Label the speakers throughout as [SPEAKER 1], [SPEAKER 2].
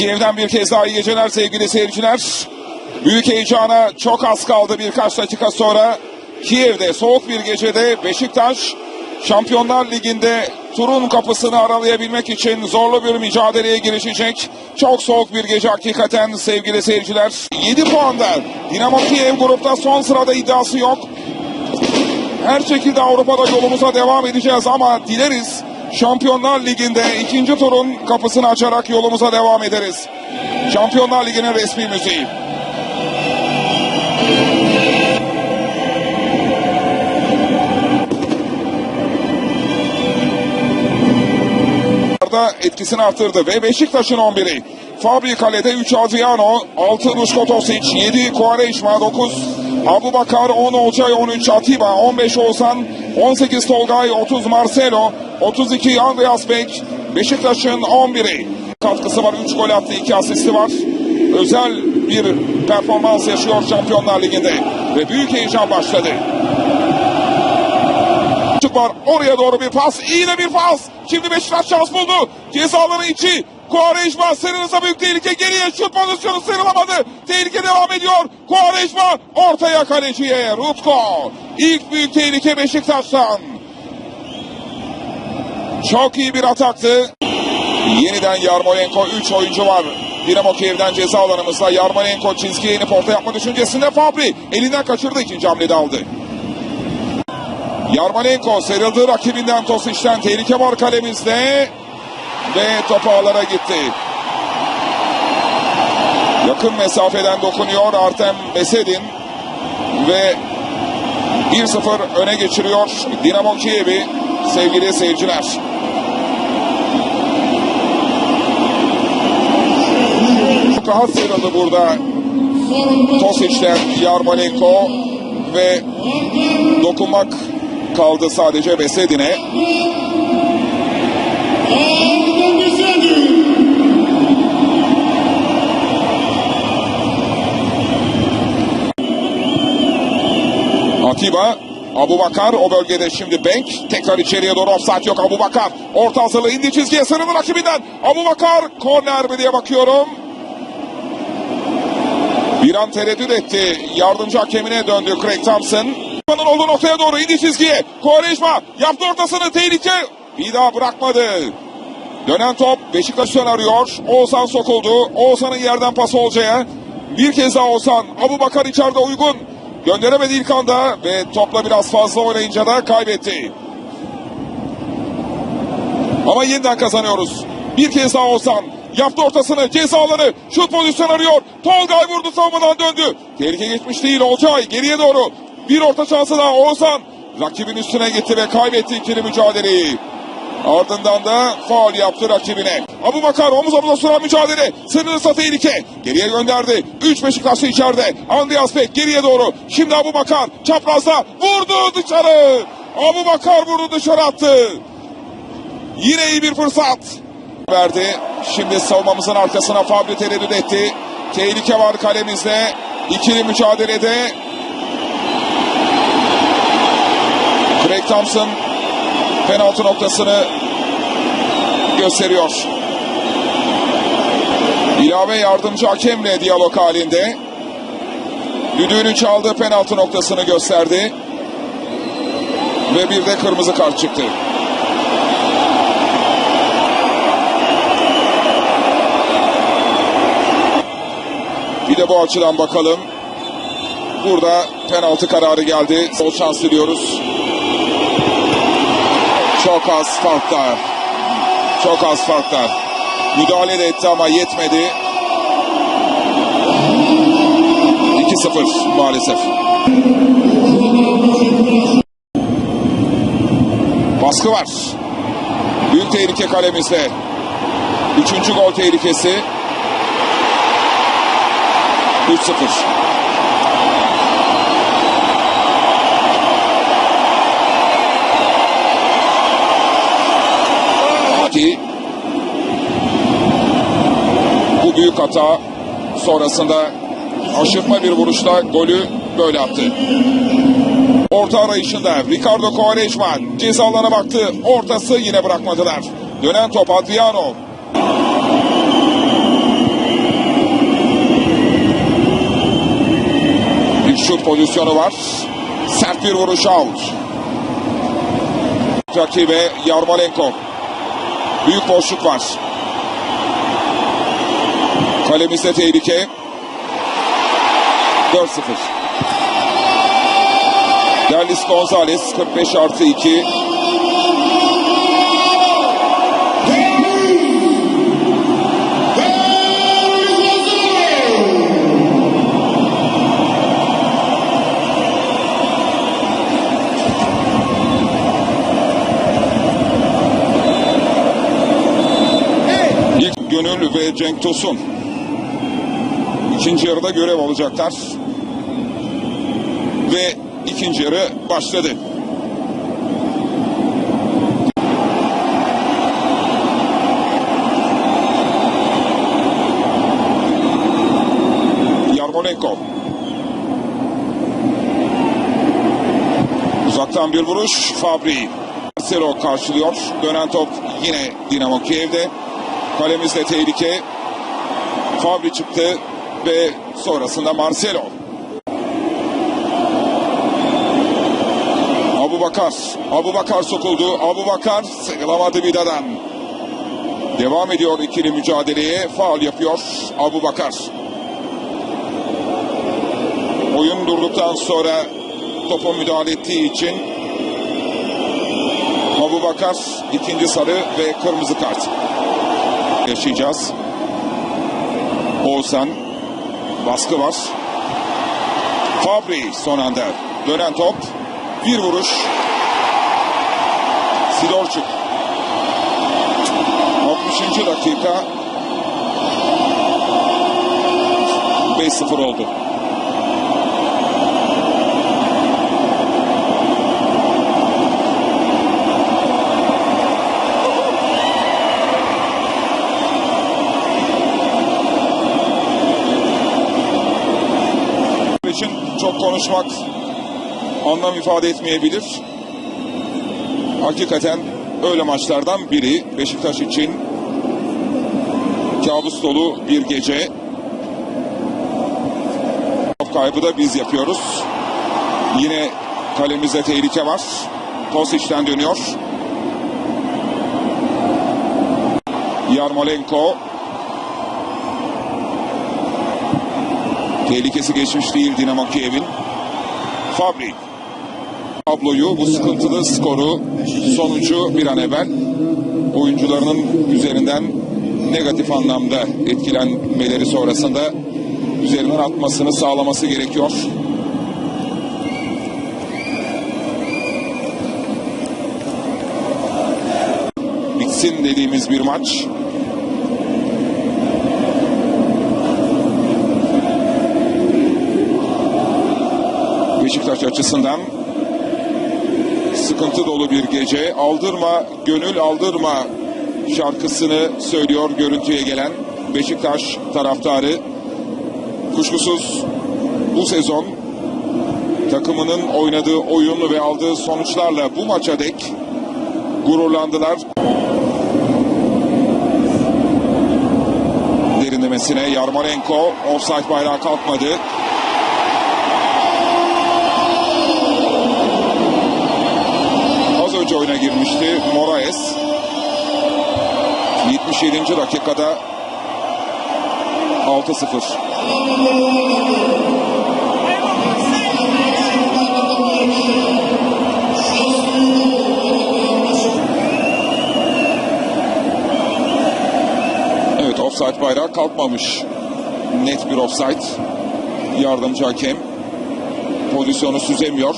[SPEAKER 1] Kiev'den bir kez daha iyi geceler sevgili seyirciler. Büyük heyecana çok az kaldı birkaç dakika sonra. Kiev'de soğuk bir gecede Beşiktaş Şampiyonlar Ligi'nde turun kapısını aralayabilmek için zorlu bir mücadeleye girişecek. Çok soğuk bir gece hakikaten sevgili seyirciler. 7 puanda Dinamo Kiev grupta son sırada iddiası yok. Her şekilde Avrupa'da yolumuza devam edeceğiz ama dileriz Şampiyonlar Ligi'nde ikinci turun kapısını açarak yolumuza devam ederiz. Şampiyonlar Ligi'nin resmi müziği. etkisini arttırdı ve Beşiktaş'ın 11'i. Fabri kalede 3 Adriano, 6 Duško Tosic, 7 Quaresma, 9 Abu Bakar, 10 Olcay, 13 Atiba, 15 Oğuzhan, 18 Tolgay, 30 Marcelo, 32 Andreas Beck, Beşiktaş'ın 11'i. Katkısı var, 3 gol attı, 2 asisti var. Özel bir performans yaşıyor Şampiyonlar Ligi'nde ve büyük heyecan başladı. Var. Oraya doğru bir pas. İyi de bir pas. Şimdi Beşiktaş şans buldu. Ceza alanı içi. Quaresma Sırılırsa büyük tehlike geriye şut pozisyonu sıyrılamadı. Tehlike devam ediyor. Quaresma ortaya kaleciye. Rutko. İlk büyük tehlike Beşiktaş'tan. Çok iyi bir ataktı. Yeniden Yarmolenko 3 oyuncu var. Dinamo Kiev'den ceza alanımızda Yarmolenko çizgiye inip orta yapma düşüncesinde Fabri elinden kaçırdı ikinci hamlede aldı. Yarmolenko sıyrıldı rakibinden Tosic'ten tehlike var kalemizde ve top ağlara gitti. Yakın mesafeden dokunuyor Artem Mesedin ve 1-0 öne geçiriyor Dinamo Kiev'i sevgili seyirciler. Çok rahat sıyrıldı burada Tosic'ten Yarmolenko ve dokunmak kaldı sadece Besedin'e. Atiba Abu Bakar o bölgede şimdi Bank tekrar içeriye doğru offside yok Abu Bakar orta hazırlığı indi çizgiye sınırlı rakibinden Abu Bakar korner mi diye bakıyorum bir an tereddüt etti yardımcı hakemine döndü Craig Thompson Osman'ın olduğu noktaya doğru indi çizgiye. Kovarejma yaptı ortasını tehlike. Bir daha bırakmadı. Dönen top Beşiktaş'tan arıyor. Oğuzhan sokuldu. Oğuzhan'ın yerden pası Olcay'a. Bir kez daha Oğuzhan. Abu Bakar içeride uygun. Gönderemedi ilk anda ve topla biraz fazla oynayınca da kaybetti. Ama yeniden kazanıyoruz. Bir kez daha Oğuzhan. Yaptı ortasını ceza alanı şut pozisyonu arıyor. Tolgay vurdu savunmadan döndü. Tehlike geçmiş değil Olcay geriye doğru. Bir orta şansı daha Oğuzhan. Rakibin üstüne gitti ve kaybetti ikili mücadeleyi. Ardından da faul yaptı rakibine. Abu Bakar omuz omuza süren mücadele. Sınırırsa tehlike. Geriye gönderdi. 3 Beşiktaşlı içeride. Andreas Beck geriye doğru. Şimdi Abu Bakar çaprazda vurdu dışarı. Abu Bakar vurdu dışarı attı. Yine iyi bir fırsat. Verdi. Şimdi savunmamızın arkasına Fabri tereddüt etti. Tehlike var kalemizde. İkili mücadelede Craig Thompson penaltı noktasını gösteriyor. İlave yardımcı hakemle diyalog halinde. Düdüğünü çaldığı penaltı noktasını gösterdi. Ve bir de kırmızı kart çıktı. Bir de bu açıdan bakalım. Burada penaltı kararı geldi. Sol şans diliyoruz. Çok az farklar. Çok az farklar. Müdahale de etti ama yetmedi. 2-0 maalesef. Baskı var. Büyük tehlike kalemizde. Üçüncü gol tehlikesi. 3-0. büyük hata sonrasında aşırtma bir vuruşla golü böyle attı. Orta arayışında Ricardo Quaresman cezalarına baktı. Ortası yine bırakmadılar. Dönen top Adriano. Bir şut pozisyonu var. Sert bir vuruş out. Rakibe Yarmolenko. Büyük boşluk var. Kalemizde tehlike. 4-0. Derlis Gonzalez 45 artı 2. İlk Gönül ve Cenk Tosun. İkinci yarıda görev alacaklar. Ve ikinci yarı başladı. Yarmolenko. Uzaktan bir vuruş. Fabri. Marcelo karşılıyor. Dönen top yine Dinamo Kiev'de. Kalemizde tehlike. Fabri çıktı ve sonrasında Marcelo. Abu Bakar. Abu Bakar sokuldu. Abu Bakar sıyrılamadı Vida'dan. Devam ediyor ikili mücadeleye. Faul yapıyor Abu Bakar. Oyun durduktan sonra topa müdahale ettiği için Abu Bakar ikinci sarı ve kırmızı kart yaşayacağız. Oğuzhan baskı var. Fabri son anda dönen top bir vuruş Sidorçuk 60. dakika 5-0 oldu. için çok konuşmak anlam ifade etmeyebilir. Hakikaten öyle maçlardan biri Beşiktaş için kabus dolu bir gece. Top kaybı da biz yapıyoruz. Yine kalemizde tehlike var. Tosic'den dönüyor. Yarmolenko Tehlikesi geçmiş değil Dinamo Kiev'in. Fabri. Tabloyu, bu sıkıntılı skoru, sonucu bir an evvel oyuncularının üzerinden negatif anlamda etkilenmeleri sonrasında üzerinden atmasını sağlaması gerekiyor. Bitsin dediğimiz bir maç. Beşiktaş açısından sıkıntı dolu bir gece. Aldırma, gönül aldırma şarkısını söylüyor görüntüye gelen Beşiktaş taraftarı. Kuşkusuz bu sezon takımının oynadığı oyun ve aldığı sonuçlarla bu maça dek gururlandılar. Derinlemesine Yarmolenko offside bayrağı kalkmadı. 77. dakikada 6-0. Evet offside bayrağı kalkmamış. Net bir offside. Yardımcı hakem pozisyonu süzemiyor.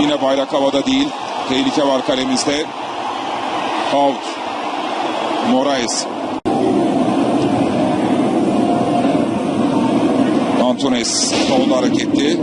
[SPEAKER 1] Yine bayrak havada değil. Tehlike var kalemizde. Out. Moraes. Antunes solda hareketli.